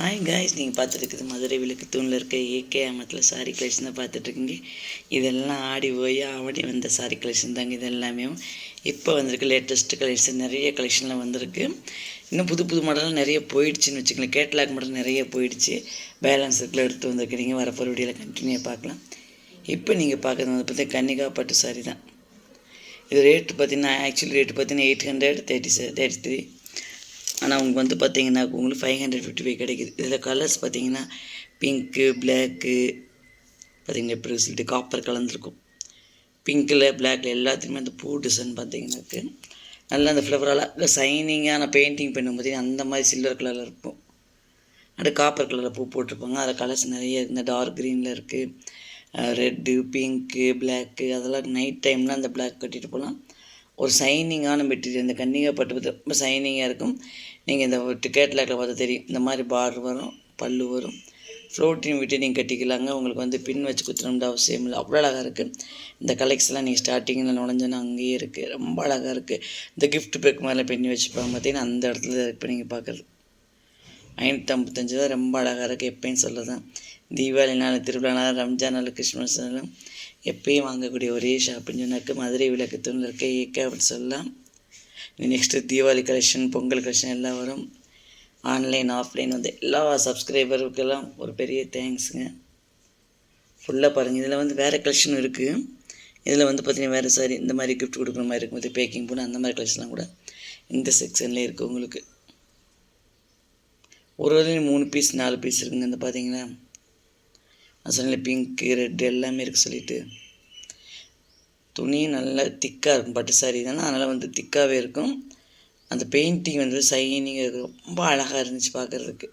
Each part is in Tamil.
ஹாய் காய்ஸ் நீங்கள் பார்த்துருக்குது மதுரை விளக்கு தூணில் இருக்க ஏகே அமத்தில் சாரி கலெக்ஷன் தான் பார்த்துட்ருக்கீங்க. இதெல்லாம் ஆடி போய் ஆவடி வந்த சாரி கலெக்ஷன் தாங்க இது எல்லாமே. இப்போ வந்திருக்கு லேட்டஸ்ட் கலெக்ஷன் நிறைய கலெக்ஷன்லாம் வந்திருக்கு. இன்னும் புது புது மாடலாம் நிறைய போயிடுச்சுன்னு வச்சுக்கலாம் கேட்லாக் மாடல் நிறைய போயிடுச்சு. பேலன்ஸ் இருக்குள்ள எடுத்து வந்திருக்கிறீங்க. வரப்போகிற வீடியோவில் கண்டினியூ பார்க்கலாம். இப்போ நீங்கள் பார்க்குறது வந்து பார்த்தீங்கன்னா கன்னிகா பட்டு சாரி தான். இது ரேட்டு பார்த்தீங்கன்னா ஆக்சுவலி ரேட்டு பார்த்தீங்கன்னா eight hundred thirty thirty three ஆனால் உங்களுக்கு வந்து பார்த்தீங்கன்னா உங்களுக்கு ஃபைவ் ஹண்ட்ரட் ஃபிஃப்டி ஃபைவ் கிடைக்குது. இதில் கலர்ஸ் பார்த்தீங்கன்னா பிங்க்கு பிளாக்கு பார்த்தீங்கன்னா எப்படி சொல்லிட்டு காப்பர் கலந்துருக்கும். பிங்க்கில் பிளாக்கில் எல்லாத்துலேயுமே அந்த பூ டிசைன் பார்த்தீங்கன்னாக்கு நல்லா அந்த ஃப்ளவர் அழகாக சைனிங்கான பெயிண்டிங் பண்ணும் பார்த்தீங்கன்னா அந்த மாதிரி சில்வர் கலரில் இருக்கும். அடுத்து காப்பர் கலரில் பூ போட்டிருப்பாங்க. அதில் கலர்ஸ் நிறைய இந்த டார்க் க்ரீனில் இருக்குது ரெட்டு பிங்க்கு பிளாக்கு அதெல்லாம் நைட் டைமில் அந்த பிளாக் கட்டிட்டு போகலாம் ஒரு சைனிங்கான மெட்டீரியல் இந்த கன்னிகா பட்டு ரொம்ப சைனிங்காக இருக்கும். நீங்கள் இந்த கேட்லாக்கில் பார்த்தா தெரியும். இந்த மாதிரி பார்டர் வரும் பல்லு வரும். ஃப்ளோட்டின் விட்டு நீங்கள் கட்டிக்கலாங்க. உங்களுக்கு வந்து பின் வச்சு குத்தணும்னு அவசியம் இல்லை. அவ்வளோ அழகாக இருக்குது இந்த கலெக்ஷன்லாம் நீங்கள் ஸ்டார்டிங்கில் நுழைஞ்சோன்னா அங்கேயே இருக்குது ரொம்ப அழகாக இருக்குது இந்த கிஃப்ட் பேக் மேலே பின்னி வச்சுப்பாங்க பார்த்தீங்கன்னா அந்த இடத்துல இப்போ நீங்கள் பார்க்குறது. ஐநூற்றி ஐம்பத்தஞ்சு தான் ரொம்ப அழகாக இருக்குது எப்பயும் சொல்லதான். தீபாவளி நாள் திருவிழா நாள் ரம்ஜான் நாள் கிறிஸ்மஸ் நாள் எப்பயும் வாங்கக்கூடிய ஒரே ஷாப்புன்னு சொன்னாக்க மதுரை விளக்கு தூணில் இருக்க ஏகே அப்படின்னு சொல்லலாம். Next Deepavali collection Pongal collection எல்லாம் வரும். ஆன்லைன் ஆஃப்லைன் வந்து எல்லா சப்ஸ்கிரைபருக்கெல்லாம் ஒரு பெரிய தேங்க்ஸுங்க ஃபுல்லாக பாருங்கள் இதில் வந்து வேறு கலெக்ஷன் இருக்குது இதில் வந்து பார்த்திங்கன்னா வேறு சாரி இந்த மாதிரி கிஃப்ட் கொடுக்குற மாதிரி இருக்கும்போது பேக்கிங் போன அந்த மாதிரி கலெக்ஷன்லாம் கூட இந்த செக்ஷன்லேயே இருக்குது உங்களுக்கு. ஒரு வரையும் மூணு பீஸ் நாலு பீஸ் இருக்குங்க. இந்த பார்த்தீங்கன்னா நான் சொன்னேன் பிங்க்கு ரெட்டு எல்லாமே இருக்குது சொல்லிவிட்டு துணி நல்லா திக்காக இருக்கும். பட்டு சாரீ தானே? அதனால் வந்து திக்காகவே இருக்கும். அந்த பெயிண்டிங் வந்து சைனிங்காக ரொம்ப அழகாக இருந்துச்சு பார்க்குறதுக்கு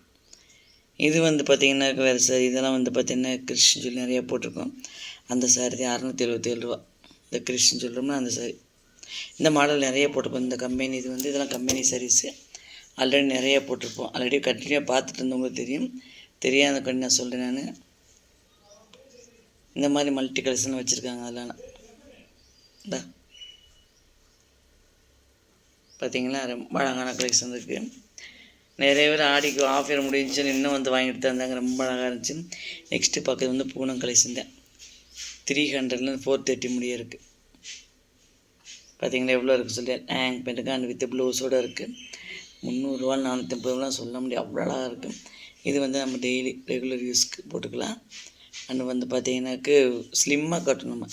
இது வந்து பார்த்திங்கன்னா வேறு சாரி இதெல்லாம் வந்து பார்த்திங்கன்னா கிறிஸ்டின் சொல்லி நிறையா போட்டிருக்கோம். அந்த சாரி அறநூற்றி எழுபத்தேழு ரூபா. இந்த கிறிஸ்டின் சொல்கிறோம்னா அந்த சாரி இந்த மாடல் நிறைய போட்டிருப்போம். இந்த கம்பெனி இது வந்து இதெல்லாம் கம்பெனி சாரீஸு ஆல்ரெடி நிறைய போட்டிருப்போம். ஆல்ரெடி கண்டினியூவாக பார்த்துட்டு இருந்தவங்களுக்கு தெரியும். தெரியாத கண்ணி நான் சொல்கிறேன் நான். இந்த மாதிரி மல்டி கலெக்ஷன் வச்சுருக்காங்க அதெல்லாம். இந்தா பார்த்தீங்களா ரொம்ப அழகான கலெக்ஷன் இருக்குது நிறைய பேர் ஆடிக்கு ஆஃபர் முடிஞ்சு இன்னும் வந்து வாங்கிட்டு தந்தாங்க. ரொம்ப அழகாக இருந்துச்சு. நெக்ஸ்ட்டு பக்கத்து வந்து பூனம் கலெக்ஷன் தான். த்ரீ ஹண்ட்ரட்லேருந்து ஃபோர் தேர்ட்டி முடிய இருக்குது பார்த்தீங்களா எவ்வளோ இருக்குது சொல்லி ஹேங் பண்ணிருக்கு அண்ட் வித் ப்ளவுஸோடு இருக்குது முந்நூறுரூவா நானூற்றி ரூபாலாம் சொல்ல முடியும் அவ்வளோ அழகாக இருக்குது இது வந்து நம்ம டெய்லி ரெகுலர் யூஸ்க்கு போட்டுக்கலாம். அண்ட் வந்து பார்த்தீங்கன்னாக்கு ஸ்லிம்மாக கட்டணும்? நம்ம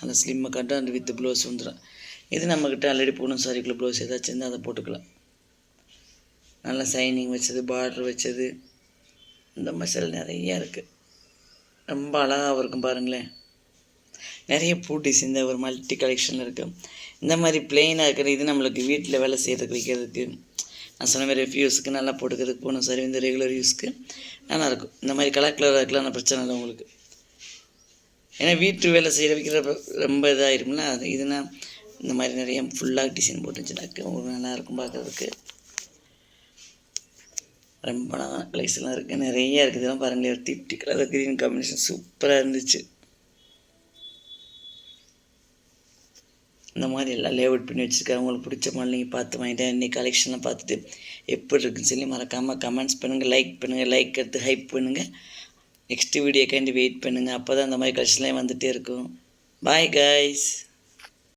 அந்த ஸ்லிம்மை கட்டும் அண்ட் வித் ப்ளவுஸ் வந்துடும் இது நம்மக்கிட்ட ஆல்ரெடி பூனம் சாரிக்குள்ள ப்ளவுஸ் ஏதாச்சும் இருந்தால் அதை போட்டுக்கலாம். நல்லா சைனிங் வச்சது பார்டர் வச்சது இந்த மசால் நிறையா இருக்குது ரொம்ப அழகாக இருக்கும் பாருங்களேன். நிறைய பூ டிசைன் ஒரு மல்டி கலெக்ஷன் இருக்குது இந்த மாதிரி பிளெயினாக இருக்கிற இது நம்மளுக்கு வீட்டில் வேலை செய்கிறதுக்கு வைக்கிறதுக்கு நான் சொன்ன மாதிரி ரெஃப்யூஸுக்கு நல்லா போட்டுக்கிறதுக்கு போகணும் சரி இந்த ரெகுலர் யூஸ்க்கு நல்லாயிருக்கும் இந்த மாதிரி கலர் கலராக இருக்கலாம் பிரச்சனை இல்லை உங்களுக்கு. ஏன்னா வீட்டு வேலை செய்கிற வைக்கிற ரொம்ப இதாக இருக்கும்ல அது இதுனா இந்த மாதிரி நிறைய ஃபுல்லாக டிசைன் போட்டுச்சுனாக்க உங்களுக்கு நல்லாயிருக்கும் பார்க்குறதுக்கு. ரொம்ப அழகான கலெக்ஷன்லாம் இருக்குது நிறைய இருக்குது இதெல்லாம் பாருங்களேன் ஒரு திப்டி கலர் க்ரீன் காம்பினேஷன் சூப்பராக இருந்துச்சு. இந்த மாதிரி எல்லாம் லேஅவுட் பண்ணி வச்சுருக்காங்க. உங்களுக்கு பிடிச்ச மாதிரி நீங்கள் பார்த்து வாங்கிட்டேன் இன்றைக்கி கலெக்ஷன்லாம் பார்த்துட்டு எப்படி இருக்குன்னு சொல்லி மறக்காமல் கமெண்ட்ஸ் பண்ணுங்கள் லைக் பண்ணுங்கள் லைக் எடுத்து ஹைப் பண்ணுங்கள் நெக்ஸ்ட் வீடியோக்காண்டி வெயிட் பண்ணுங்கள் அப்போ தான் அந்த மாதிரி கலெக்ஷன்லாம் வந்துகிட்டே இருக்கும். Bye guys